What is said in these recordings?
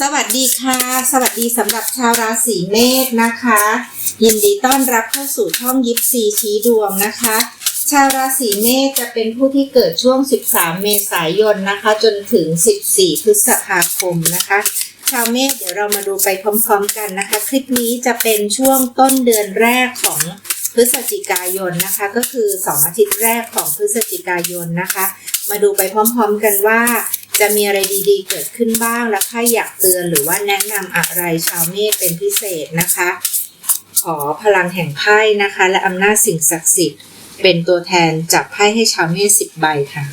สวัสดีค่ะ สวัสดีสำหรับชาวราศีเมษนะคะ ยินดีต้อนรับเข้าสู่ช่องยิปซีชี้ดวงนะคะ ชาวราศีเมษจะเป็นผู้ที่เกิดช่วง 13 เมษายนนะคะ จนถึง 14 พฤษภาคมนะคะ ชาวเมษเดี๋ยวเรามาดูไปพร้อมๆกันนะคะ คลิปนี้จะเป็นช่วงต้นเดือนแรกของพฤศจิกายนนะคะ ก็คือ 2 อาทิตย์แรกของพฤศจิกายนนะคะ มาดูไปพร้อมๆกันว่า จะมีอะไรดีๆ เกิดขึ้นบ้างและใครอยากเตือนหรือว่าแนะนำอะไรชาวเมษเป็นพิเศษนะคะ ขอพลังแห่งไพ่นะคะ และอำนาจสิ่งศักดิ์สิทธิ์เป็นตัวแทนจับไพ่ให้ชาวเมษสิบใบค่ะ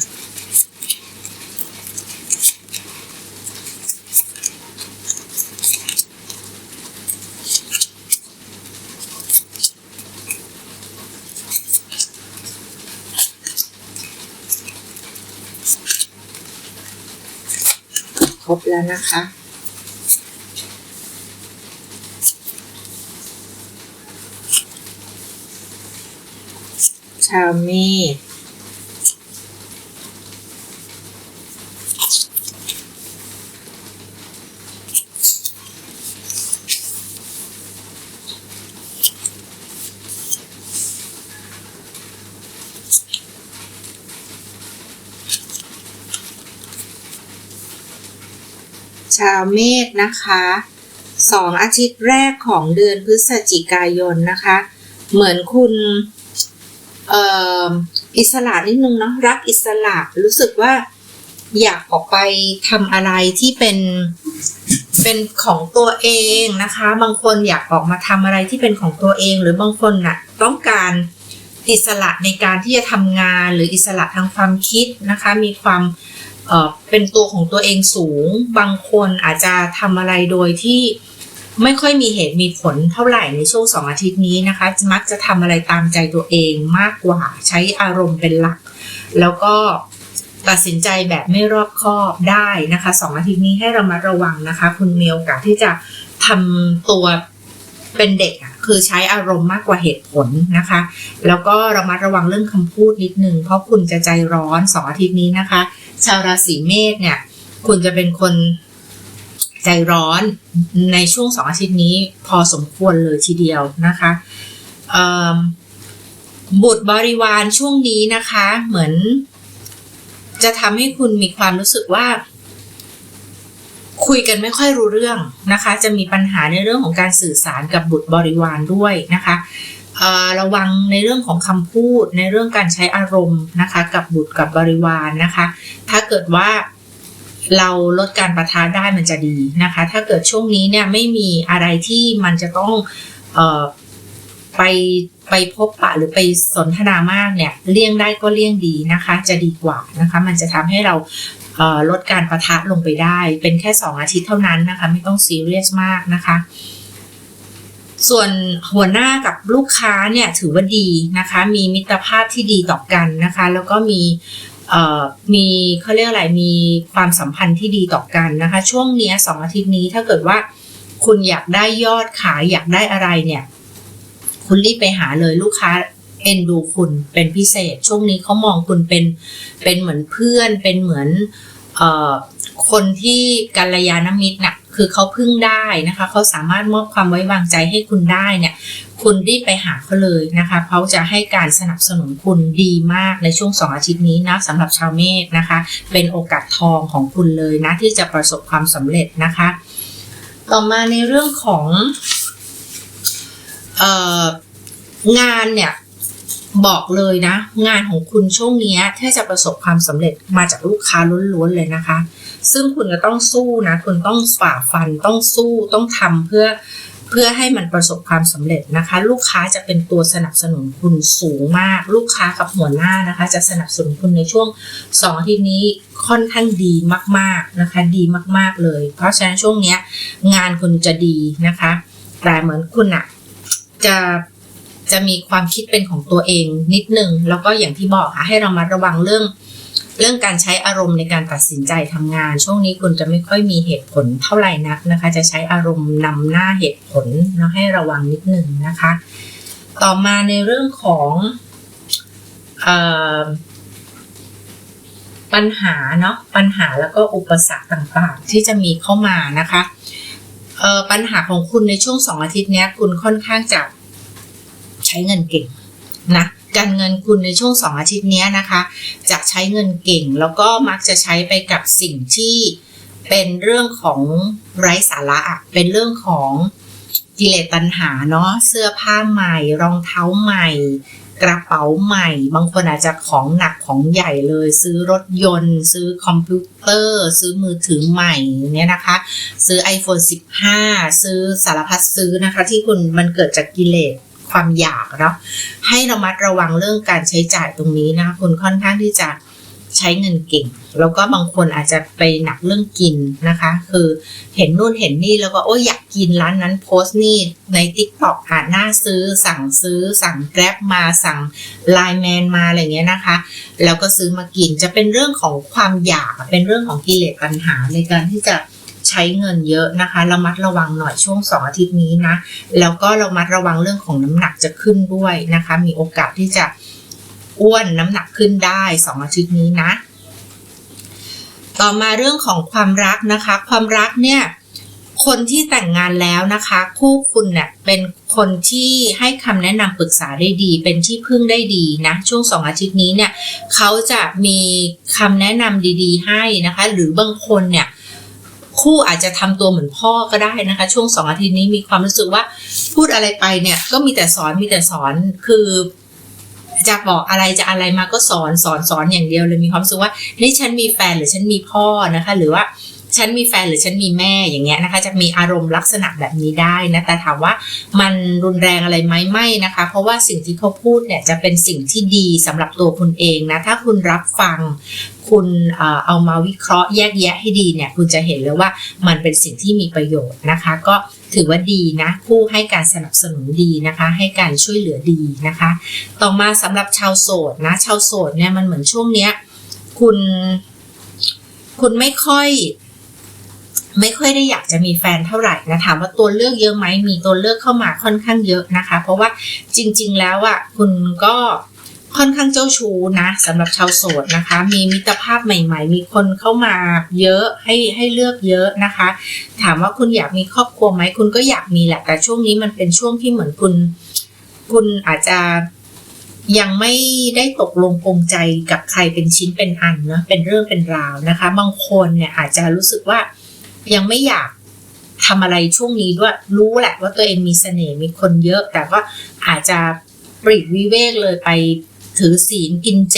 ครบแล้วนะคะ ชาวเมษ ชาวเมษนะคะสองอาทิตย์แรกของเดือนพฤศจิกายนนะคะ เหมือนคุณเอ่ออิสระนิดนึงเนาะรักอิสระรู้สึกว่าอยากออกไปทำอะไรที่เป็นเป็นของตัวเองนะคะ บางคนอยากออกมาทำอะไรที่เป็นของตัวเอง หรือบางคนน่ะต้องการอิสระในการที่จะทำงานหรืออิสระทางความคิดนะคะ มีความ เออเป็นตัวของตัวเองสูง บางคนอาจจะทำอะไรโดยที่ไม่ค่อยมีเหตุมีผลเท่าไหร่ในช่วงสองอาทิตย์นี้นะคะ มักจะทำอะไรตามใจตัวเองมากกว่าใช้อารมณ์เป็นหลัก แล้วก็ตัดสินใจแบบไม่รอบคอบได้นะคะสองอาทิตย์นี้ให้ระมัดระวังนะคะ คุณมีโอกาสที่จะทำตัวเป็นเด็กอะ คือใช้อารมณ์มากกว่าเหตุผลนะคะ แล้วก็ระมัดระวังเรื่องคำพูดนิดนึง เพราะคุณจะใจร้อนสองอาทิตย์นี้นะคะ ชาวราศีเมษเนี่ย คุณจะเป็นคนใจร้อนในช่วงสองอาทิตย์นี้พอสมควรเลยทีเดียวนะคะบุตรบริวารช่วงนี้นะคะ เหมือนจะทำให้คุณมีความรู้สึกว่า คุยกันไม่ค่อยรู้เรื่องนะคะ จะมีปัญหาในเรื่องของการสื่อสารกับบุตรบริวารด้วยนะคะระวังในเรื่องของคำพูดในเรื่องการใช้อารมณ์นะคะ กับบุตรกับบริวารนะคะ ถ้าเกิดว่าเราลดการประทะได้มันจะดีนะคะ ถ้าเกิดช่วงนี้เนี่ยไม่มีอะไรที่มันจะต้องออไปไปพบปะหรือไปสนทนามากเนี่ยเลี่ยงได้ก็เลี่ยงดีนะคะ จะดีกว่านะคะ มันจะทำให้เรา ลดการประทะลงไปได้ เป็นแค่ 2 อาทิตย์เท่านั้นนะคะ ไม่ต้องซีเรียสมากนะคะ ส่วนหัวหน้ากับลูกค้าเนี่ยถือว่าดีนะคะ มีมิตรภาพที่ดีต่อกันนะคะ แล้วก็มีมีเขาเรียกอะไรมีความสัมพันธ์ที่ดีต่อกันนะคะ ช่วงนี้สองอาทิตย์นี้ถ้าเกิดว่าคุณอยากได้ยอดขายอยากได้อะไรเนี่ย คุณรีบไปหาเลยลูกค้า เอ็นดูคุณเป็นพิเศษ ช่วงนี้เขามองคุณเป็นเป็นเหมือนเพื่อนเป็นเหมือนเอ่อคนที่กัลยาณมิตรน่ะคือเขาพึ่งได้นะคะเขาสามารถมอบความไว้วางใจให้คุณได้เนี่ยคุณรีบไปหาเขาเลยนะคะเขาจะให้การสนับสนุนคุณดีมากในช่วงสองอาทิตย์นี้นะสำหรับชาวเมษนะคะ เป็นโอกาสทองของคุณเลยนะที่จะประสบความสำเร็จนะคะ ต่อมาในเรื่องของอองานเนี่ย บอกเลยนะ งานของคุณช่วงนี้ยถ้าจะประสบความสำเร็จมาจากลูกค้าล้วนๆเลยนะคะ ซึ่งคุณจะต้องสู้นะ คุณต้องฝ่าฟันต้องสู้ต้องทำเพื่อเพื่อให้มันประสบความสำเร็จนะคะ ลูกค้าจะเป็นตัวสนับสนุนคุณสูงมาก ลูกค้ากับหัวหน้านะคะ จะสนับสนุนคุณในช่วงสองทิตย์นี้ค่อนข้างดีมากๆนะคะ ดีมากๆเลย เพราะฉะนั้นช่วงเนี้ยงานคุณจะดีนะคะ แต่เหมือนคุณอะจะ จะมีความคิดเป็นของตัวเองนิดนึง แล้วก็อย่างที่บอกค่ะให้เรามาระวังเรื่อง เรื่องการใช้อารมณ์ในการตัดสินใจทำงาน ช่วงนี้คุณจะไม่ค่อยมีเหตุผลเท่าไหร่นักนะคะ จะใช้อารมณ์นำหน้าเหตุผลเนาะให้ระวังนิดนึงนะคะ ต่อมาในเรื่องของปัญหาเนาะปัญหาแล้วก็อุปสรรคต่างๆ ที่จะมีเข้ามานะคะปัญหาของคุณในช่วงสองอาทิตย์นี้คุณค่อนข้างจะ ช้เงินเก่งนะการเงินคุณในช่วงสองอาทิตย์นี้นะคะ จะใช้เงินเก่ง แล้วก็มักจะใช้ไปกับสิ่งที่เป็นเรื่องของไร้สาระอะเป็นเรื่องของกิเลสตัณหาเนาะเสื้อผ้าใหม่ รองเท้าใหม่ กระเป๋าใหม่ บางคนอาจจะของหนักของใหญ่เลย ซื้อรถยนต์ ซื้อคอมพิวเตอร์ ซื้อมือถือใหม่เนี่ยนะคะ ซื้อ iPhone 15 ซื้อสารพัดซื้อนะคะ ที่คุณมันเกิดจากกิเลส ความอยากเนาะให้ระมัดระวังเรื่องการใช้จ่ายตรงนี้นะคะคุณค่อนข้างที่จะใช้เงินเก่ง แล้วก็บางคนอาจจะไปหนักเรื่องกินนะคะ คือเห็นนู่นเห็นนี่แล้วก็โอ้ยอยากกินร้านนั้นโพสต์นี่ใน t ิ k t o k อ่าหน้าซื้อ สั่งซื้อ สั่งแกร็บมาสั่งไลน์แมนมาอะไรเงี้ยนะคะ แล้วก็ซื้อมากินจะเป็นเรื่องของความอยากเป็นเรื่องของกิเลสปัญหาในการที่จะ ใช้เงินเยอะนะคะ ระมัดระวังหน่อยช่วงสองอาทิตย์นี้นะ แล้วก็ระมัดระวังเรื่องของน้ำหนักจะขึ้นด้วยนะคะ มีโอกาสที่จะอ้วนน้ำหนักขึ้นได้สองอาทิตย์นี้นะ ต่อมาเรื่องของความรักนะคะ ความรักเนี่ยคนที่แต่งงานแล้วนะคะ คู่คุณเนี่ยเป็นคนที่ให้คำแนะนำปรึกษาได้ดี เป็นที่พึ่งได้ดีนะช่วงสองอาทิตย์นี้เนี่ยเขาจะมีคำแนะนำดี ๆ ให้นะคะ หรือบางคนเนี่ย คู่อาจจะทำตัวเหมือนพ่อก็ได้นะคะ ช่วงสองอาทิตย์นี้มีความรู้สึกว่าพูดอะไรไปเนี่ยก็มีแต่สอนมีแต่สอนคือจะบอกอะไรจะอะไรมาก็สอนสอนสอนอย่างเดียวเลยมีความรู้สึกว่านี่ฉันมีแฟนหรือฉันมีพ่อนะคะ หรือว่า ฉันมีแฟนหรือฉันมีแม่อย่างเงี้ยนะคะ จะมีอารมณ์ลักษณะแบบนี้ได้นะแต่ถามว่ามันรุนแรงอะไรไหมไม่นะคะ เพราะว่าสิ่งที่เขาพูดเนี่ยจะเป็นสิ่งที่ดีสำหรับตัวคุณเองนะถ้าคุณรับฟังคุณเอามาวิเคราะห์แยกแยะให้ดีเนี่ยคุณจะเห็นเลยว่ามันเป็นสิ่งที่มีประโยชน์นะคะ ก็ถือว่าดีนะ ผู้ให้การสนับสนุนดีนะคะ ให้การช่วยเหลือดีนะคะ ต่อมาสำหรับชาวโสดนะชาวโสดเนี่ยมันเหมือนช่วงเนี้ยคุณคุณไม่ค่อย ไม่ค่อยได้อยากจะมีแฟนเท่าไหร่นะถามว่าตัวเลือกเยอะไหมมีตัวเลือกเข้ามาค่อนข้างเยอะนะคะ เพราะว่าจริง ๆ แล้วอะคุณก็ค่อนข้างเจ้าชู้นะสำหรับชาวโสดนะคะ มีมิตรภาพใหม่ ๆ มีคนเข้ามาเยอะให้ให้เลือกเยอะนะคะ ถามว่าคุณอยากมีครอบครัวไหมคุณก็อยากมีแหละแต่ช่วงนี้มันเป็นช่วงที่เหมือนคุณ คุณอาจจะยังไม่ได้ตกลงปรงใจกับใครเป็นชิ้นเป็นอันเนาะเป็นเรื่องเป็นราวนะคะ บางคนเนี่ยอาจจะรู้สึกว่า ยังไม่อยากทำอะไรช่วงนี้ด้วยรู้แหละว่าตัวเองมีเสน่ห์มีคนเยอะ แต่ก็อาจจะปลีกวิเวกเลยไปถือศีลกินเจ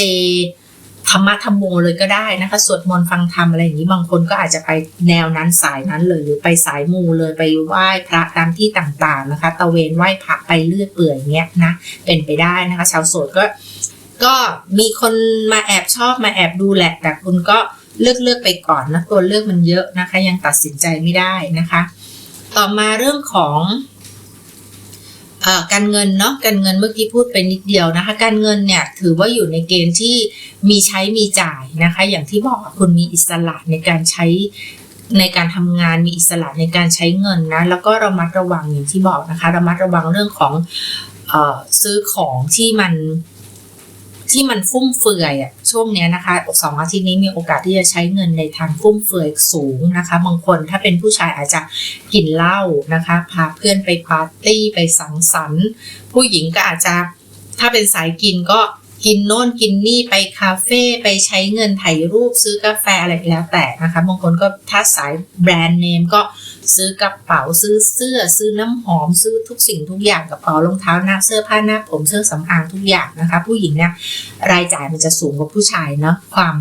ธรรมะธรรมโมเลยก็ได้นะคะสวดมนต์ฟังธรรมอะไรอย่างนี้บางคนก็อาจจะไปแนวนั้นสายนั้นเลยหรือไปสายมูเลยไปไหว้พระตามที่ต่างๆนะคะ ตะเวนไหว้พระไปเลื่อยเปื่อยเงี้ยนะเป็นไปได้นะคะ ชาวโสดก็ ก็มีคนมาแอบชอบมาแอบดูแหละ แต่คุณก็ เลือกเลือกไปก่อนนะตัวเลือกมันเยอะนะคะ ยังตัดสินใจไม่ได้นะคะ ต่อมาเรื่องของอการเงินเนาะการเงินเมื่อกี้พูดไปนิดเดียวนะคะ การเงินเนี่ยถือว่าอยู่ในเกณฑ์ที่มีใช้มีจ่ายนะคะ อย่างที่บอกคุณมีอิสระในการใช้ในการทำงานมีอิสระในการใช้เงินนะแล้วก็ระมัดระวังอย่างที่บอกนะคะ ระมัดระวังเรื่องของอซื้อของที่มัน ที่มันฟุ่มเฟือยอะช่วงเนี้ยนะคะสองอาทิตย์นี้มีโอกาสที่จะใช้เงินในทางฟุ่มเฟือยสูงนะคะ บางคนถ้าเป็นผู้ชายอาจจะกินเหล้านะคะ พาเพื่อนไปปาร์ตี้ไปสังสรรค์ ผู้หญิงก็อาจจะถ้าเป็นสายกินก็ กินโน่นกินนี่ไปคาเฟ่ไปใช้เงินถ่ายรูปซื้อกาแฟอะไรแล้วแต่นะคะบางคนก็ถ้าสายแบรนด์เนมก็ซื้อกระเป๋าซื้อเสื้อซื้อน้ำหอมซื้อทุกสิ่งทุกอย่างกระเป๋ารองเท้าหน้าเสื้อผ้าหน้าผมเสื้อสำอางทุกอย่างนะคะ ผู้หญิงเนี่ยรายจ่ายมันจะสูงกว่าผู้ชายเนาะความ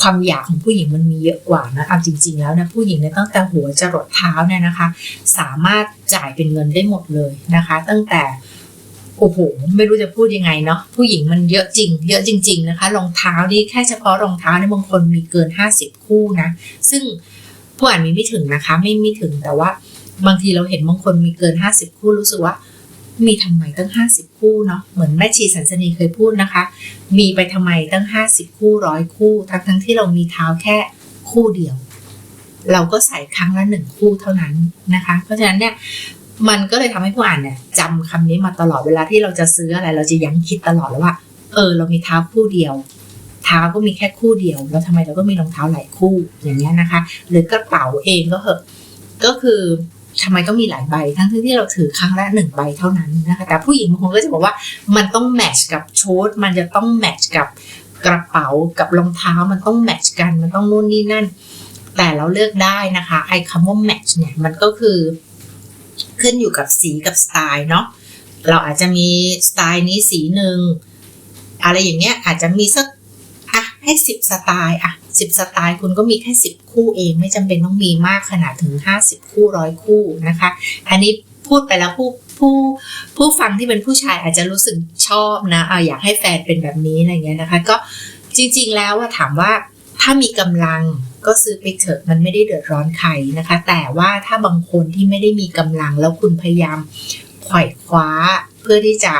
ความอยากของผู้หญิงมันมีเยอะกว่านะเอาจริง ๆ แล้วนะผู้หญิงเนี่ยตั้งแต่หัวจรดเท้าเนี่ยนะคะ สามารถจ่ายเป็นเงินได้หมดเลยนะคะ ตั้งแต่ โอ้โห ไม่รู้จะพูดยังไงเนาะผู้หญิงมันเยอะจริง เยอะจริง ๆนะคะรองเท้านี่แค่เฉพาะรองเท้าเนี่ยบางคนมีเกิน 50 คู่นะ ซึ่งผู้อ่านมีไม่ถึงนะคะ ไม่ไม่ถึงแต่ว่าบางทีเราเห็นบางคนมีเกิน 50 คู่รู้สึกว่า มีทำไมตั้ง 50 คู่เนาะเหมือนแม่ชีสันสนีเคยพูดนะคะ มีไปทำไมตั้ง 50 คู่ร้อยคู่ ทั้งทั้งที่เรามีเท้าแค่คู่เดียว เราก็ใส่ครั้งละหนึ่งคู่เท่านั้นนะคะ เพราะฉะนั้นเนี่ย มันก็เลยทำให้ผู้อ่านเนี่ยจำคำนี้มาตลอดเวลาที่เราจะซื้ออะไร เราจะยังคิดตลอดเลยว่า เออ เรามีเท้าคู่เดียวทท้าก็มีแค่คู่เดียว แล้วทำไมเราก็มีรองเท้าหลายคู่อย่างเงี้ยนะคะ หรือกระเป๋าเองก็เหอะก็คือทำไมต้องมีหลายใบ ทั้งที่เราถือครั้งละหนึ่งใบเท่านั้นนะคะแต่ผู้หญิงบางคนก็จะบอกว่ามันต้องแมทช์กับชุดมันจะต้องแมทช์กับกระเป๋ากับรองเท้ามันต้องแมทช์กันมันต้องนู่นนี่นั่น แต่เราเลือกได้นะคะไอ้คำว่าแมทช์เนี่ยมันก็คือ ขึ้นอยู่กับสีกับสไตล์เนาะเราอาจจะมีสไตล์นี้สีหนึ่งอะไรอย่างเงี้ยอาจจะมีสักอะให้สิบสไตล์อะสิบสไตล์คุณก็มีแค่สิบคู่เอง ไม่จำเป็นต้องมีมากขนาดถึงห้าสิบคู่ร้อยคู่นะคะ อันนี้พูดไปแล้วผู้ผู้ผู้ฟังที่เป็นผู้ชายอาจจะรู้สึกชอบนะเอะอยากให้แฟนเป็นแบบนี้อะไรเงี้ยนะคะ ก็จริงๆแล้วว่าถามว่าถ้ามีกำลัง ก็ซื้อไปเถอะมันไม่ได้เดือดร้อนใครนะคะ แต่ว่าถ้าบางคนที่ไม่ได้มีกำลังแล้วคุณพยายามไขว่คว้า เพื่อที่จะ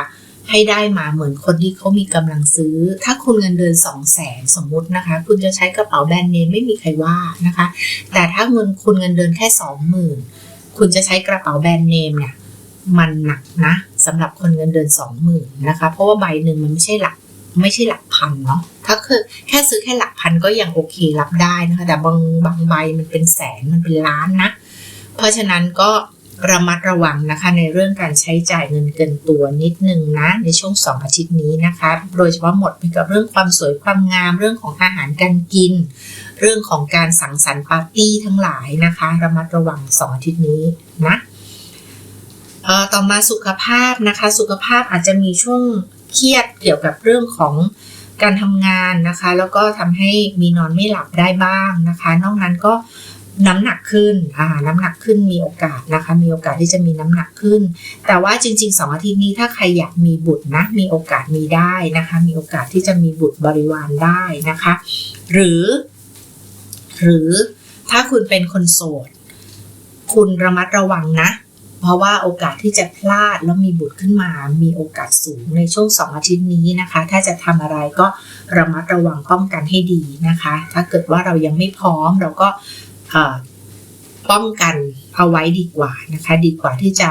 ให้ได้มาเหมือนคนที่เขามีกำลังซื้อ ถ้าคุณเงินเดือนสองแสนสมมุตินะคะ คุณจะใช้กระเป๋าแบรนด์เนมไม่มีใครว่านะคะ แต่ถ้าเงินคุณเงินเดือนแค่สองหมื่นคุณจะใช้กระเป๋าแบรนด์เนมเนี่ยมันหนักนะสำหรับคนเงินเดือนสองหมื่นนะคะ เพราะว่าใบหนึ่งมันไม่ใช่หลัก ไม่ใช่หลักพันเนาะถ้าคือแค่ซื้อแค่หลักพันก็ยังโอเครับได้นะคะแต่บางบางใบมันเป็นแสนมันเป็นล้านนะ เพราะฉะนั้นก็ระมัดระวังนะคะในเรื่องการใช้จ่ายเงินเกินตัวนิดนึงนะ ในช่วง 2 อาทิตย์นี้นะคะ โดยเฉพาะหมดไปกับเรื่องความสวยความงามเรื่องของอาหารการกิน เรื่องของการสังสรรค์ปาร์ตี้ทั้งหลายนะคะ ระมัดระวัง 2 อาทิตย์นี้นะต่อมาสุขภาพนะคะ สุขภาพอาจจะมีช่วง เครียดเกี่ยวกับเรื่องของการทำงานนะคะ แล้วก็ทำให้มีนอนไม่หลับได้บ้างนะคะ นอกนั้นก็น้ำหนักขึ้นอ่าน้ำหนักขึ้นมีโอกาสนะคะ มีโอกาสที่จะมีน้ำหนักขึ้น แต่ว่าจริงๆสองอาทิตย์นี้ถ้าใครอยากมีบุตรนะ มีโอกาสมีได้นะคะ มีโอกาสที่จะมีบุตรบริวารได้นะคะ หรือ หรือถ้าคุณเป็นคนโสด คุณระมัดระวังนะ เพราะว่าโอกาสที่จะพลาดแล้วมีบุตรขึ้นมา มีโอกาสสูงในช่วงสองอาทิตย์นี้นะคะ ถ้าจะทำอะไรก็ระมัดระวังป้องกันให้ดีนะคะ ถ้าเกิดว่าเรายังไม่พร้อมเราก็ป้องกันเอาไว้ดีกว่านะคะ ดีกว่าที่จะ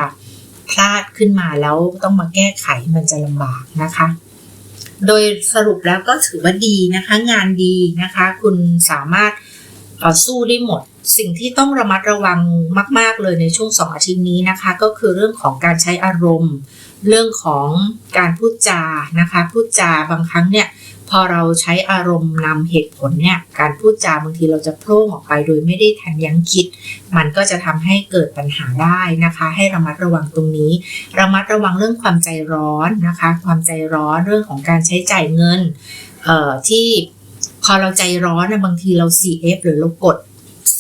พลาดขึ้นมาแล้วต้องมาแก้ไขมันจะลำบากนะคะ โดยสรุปแล้วก็ถือว่าดีนะคะ งานดีนะคะ คุณสามารถสู้ได้หมด สิ่งที่ต้องระมัดระวังมาก ๆ เลยในช่วงสองอาทิตย์นี้นะคะ ก็คือเรื่องของการใช้อารมณ์ เรื่องของการพูดจานะคะพูดจาบางครั้งเนี่ยพอเราใช้อารมณ์นำเหตุผลเนี่ยการพูดจาบางทีเราจะโพร่งออกไปโดยไม่ได้ทันยั้งคิด มันก็จะทำให้เกิดปัญหาได้นะคะ ให้ระมัดระวังตรงนี้ ระมัดระวังเรื่องความใจร้อนนะคะ ความใจร้อนเรื่องของการใช้จ่ายเงินที่พอเราใจร้อนนะบางทีเรา CF หรือเรากด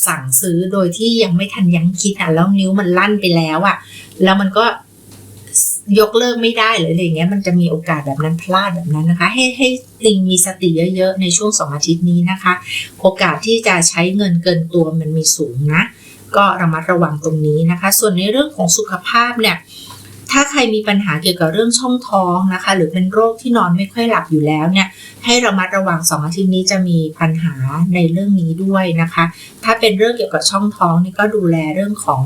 สั่งซื้อโดยที่ยังไม่ทันยั้งคิดอะแล้วนิ้วมันลั่นไปแล้วอะ แล้วมันก็ยกเลิกไม่ได้หรืออะไรเงี้ยมันจะมีโอกาสแบบนั้นพลาดแบบนั้นนะคะ ให้ให้ติงมีสติเยอะๆในช่วงสองอาทิตย์นี้นะคะ โอกาสที่จะใช้เงินเกินตัวมันมีสูงนะ ก็ระมัดระวังตรงนี้นะคะ ส่วนในเรื่องของสุขภาพเนี่ย ถ้าใครมีปัญหาเกี่ยวกับเรื่องช่องท้องนะคะ หรือเป็นโรคที่นอนไม่ค่อยหลับอยู่แล้วเนี่ย ให้ระมัดระวังสองอาทิตย์นี้จะมีปัญหาในเรื่องนี้ด้วยนะคะ ถ้าเป็นเรื่องเกี่ยวกับช่องท้องนี่ก็ดูแลเรื่องของ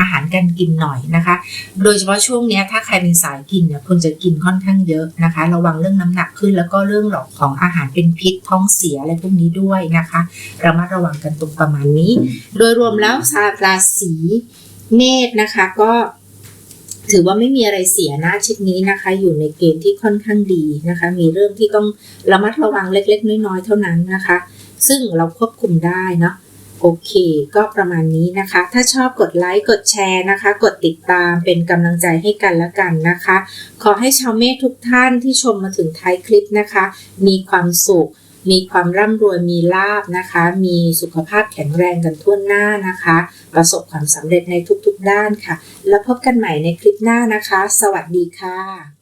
อาหารการกินหน่อยนะคะ โดยเฉพาะช่วงนี้ถ้าใครเป็นสายกินเนี่ยคุณจะกินค่อนข้างเยอะนะคะ ระวังเรื่องน้ำหนักขึ้นแล้วก็เรื่องหลอกของอาหารเป็นพิษท้องเสียอะไรพวกนี้ด้วยนะคะเรามาระวังกันตรงประมาณนี้ โดยรวมแล้วชาวราศีเมษนะคะก็ ถือว่าไม่มีอะไรเสียนะชิดนี้นะคะ อยู่ในเกณฑ์ที่ค่อนข้างดีนะคะ มีเรื่องที่ต้องระมัดระวังเล็ก ๆ น้อยๆเท่านั้นนะคะ ซึ่งเราควบคุมได้เนาะโอเค ก็ประมาณนี้นะคะ ถ้าชอบกดไลค์ กดแชร์นะคะ กดติดตามเป็นกำลังใจให้กันแล้วกันนะคะ ขอให้ชาวเมฆทุกท่านที่ชมมาถึงท้ายคลิปนะคะ มีความสุข มีความร่ำรวยมีลาบนะคะ มีสุขภาพแข็งแรงกันทั่วหน้านะคะ ประสบความสำเร็จในทุกๆด้านค่ะ แล้วพบกันใหม่ในคลิปหน้านะคะ สวัสดีค่ะ